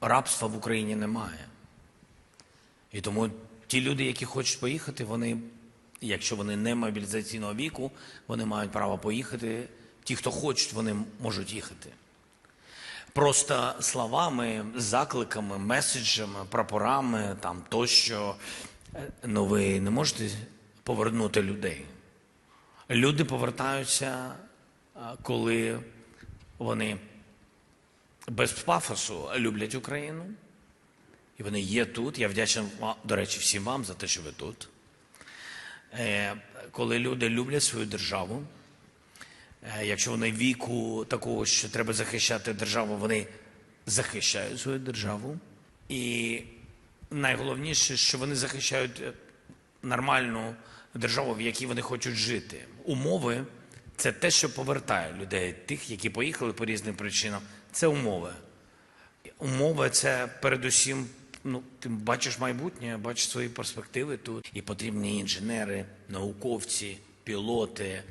рабства в Україні немає. І тому ті люди, які хочуть поїхати, вони, якщо вони не мобілізаційного віку, вони мають право поїхати. Ті, хто хочуть, вони можуть їхати. Просто словами, закликами, меседжами, прапорами там тощо, е, ну ви не можете повернути людей. Люди повертаються, коли вони без пафосу люблять Україну. І вони є тут. Я вдячний, до речі, всім вам за те, що ви тут. Е, Коли люди люблять свою державу, е, якщо вони віку такого, що треба захищати державу, вони захищають свою державу. І найголовніше, що вони захищають е, нормальну державу, в якій вони хочуть жити. Умови це те, що повертає людей, тих, які поїхали по різним причинам. Це умови. Умови це передусім. Ну, ти бачиш майбутнє, бачиш свої перспективи тут. І потрібні інженери, науковці, пілоти,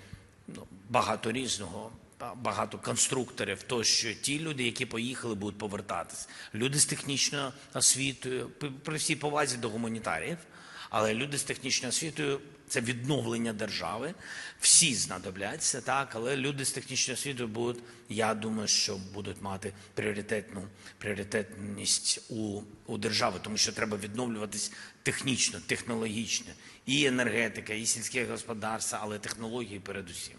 ну, багато різного, багато конструкторів. Тощо ті люди, які поїхали, будуть повертатись. Люди з технічною освітою, при всій повазі до гуманітаріїв, але люди з технічною освітою це відновлення держави. Всі знадобляться, так, але люди з технічною освітою будуть, я думаю, що будуть мати пріоритетну пріоритетність у, у держави, тому що треба відновлюватись технічно, технологічно. І енергетика, і сільське господарство, але технології передусім.